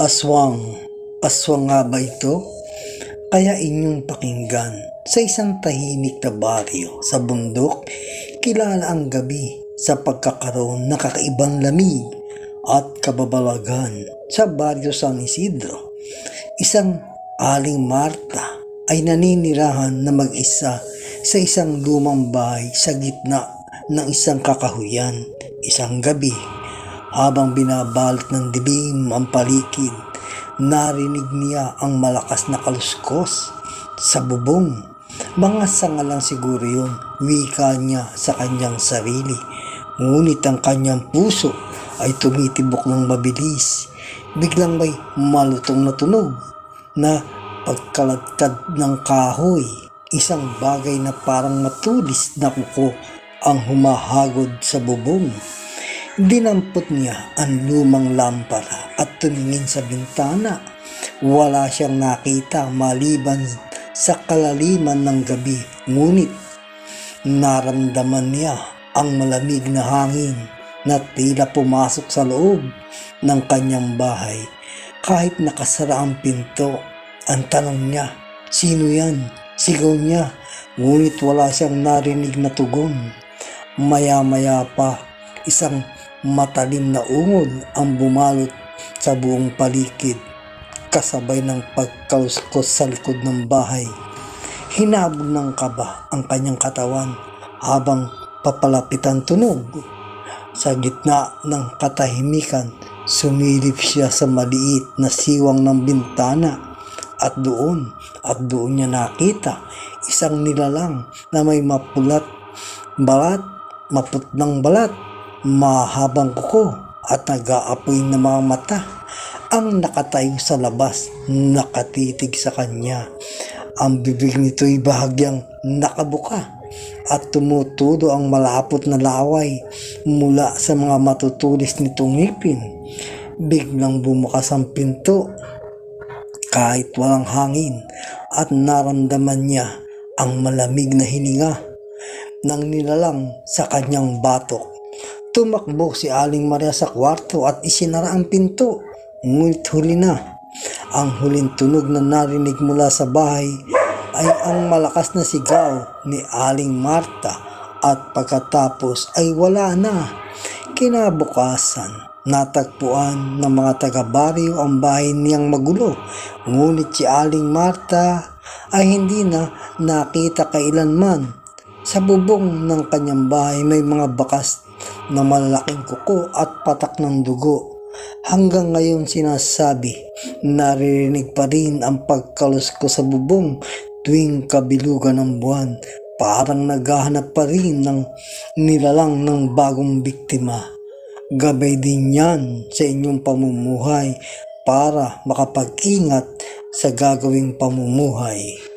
Aswang. Aswang nga ba ito? Kaya inyong pakinggan sa isang tahimik na baryo sa bundok, kilala ang gabi sa pagkakaroon ng kakaibang lamig at kababalagan sa baryo San Isidro. Isang aling Marta ay naninirahan na mag-isa sa isang lumang bahay sa gitna ng isang kakahuyan. Isang gabi, habang binabalot ng dilim ang paligid, narinig niya ang malakas na kaluskos sa bubong. Mga sanga lang siguro yun, wika niya sa kanyang sarili. Ngunit ang kanyang puso ay tumitibok ng mabilis. Biglang may malutong na tunog na pagkaladkad ng kahoy. Isang bagay na parang matulis na kuko ang humahagod sa bubong. Dinampot niya ang lumang lampara at tumingin sa bintana. Wala siyang nakita maliban sa kalaliman ng gabi. Ngunit naramdaman niya ang malamig na hangin na tila pumasok sa loob ng kanyang bahay. Kahit nakasara ang pinto, ang tanong niya, sino yan? Sigaw niya, ngunit wala siyang narinig na tugon. Maya-maya pa, isang matalim na ungod ang bumalot sa buong paligid kasabay ng pagkaluskos sa likod ng bahay. Hinabog ng kaba ang kanyang katawan habang papalapit ang tunog. Sa gitna ng katahimikan, sumilip siya sa maliit na siwang ng bintana at doon, at doon niya nakita isang nilalang na may mapulat balat, maputlang balat, mahabang kuko at nag-aapoy na mga mata ang nakatayo sa labas, nakatitig sa kanya. Ang bibig nito'y bahagyang nakabuka at tumutulo ang malapot na laway mula sa mga matutulis nitong ngipin. Biglang bumukas ang pinto kahit walang hangin at naramdaman niya ang malamig na hininga ng nilalang sa kanyang batok. Tumakbo si Aling Maria sa kwarto at isinara ang pinto. Ngunit huli na. Ang huling tunog na narinig mula sa bahay ay ang malakas na sigaw ni Aling Marta at pagkatapos ay wala na. Kinabukasan, natagpuan ng mga taga-baryo ang bahay niyang magulo. Ngunit si Aling Marta ay hindi na nakita kailanman. Sa bubong ng kanyang bahay may mga bakas na malalaking kuko at patak ng dugo. Hanggang ngayon sinasabi, naririnig pa rin ang pagkalusko sa bubong tuwing kabilugan ng buwan. Parang naghahanap pa rin ng nilalang ng bagong biktima. Gabay din yan sa inyong pamumuhay para makapag-ingat sa gagawing pamumuhay.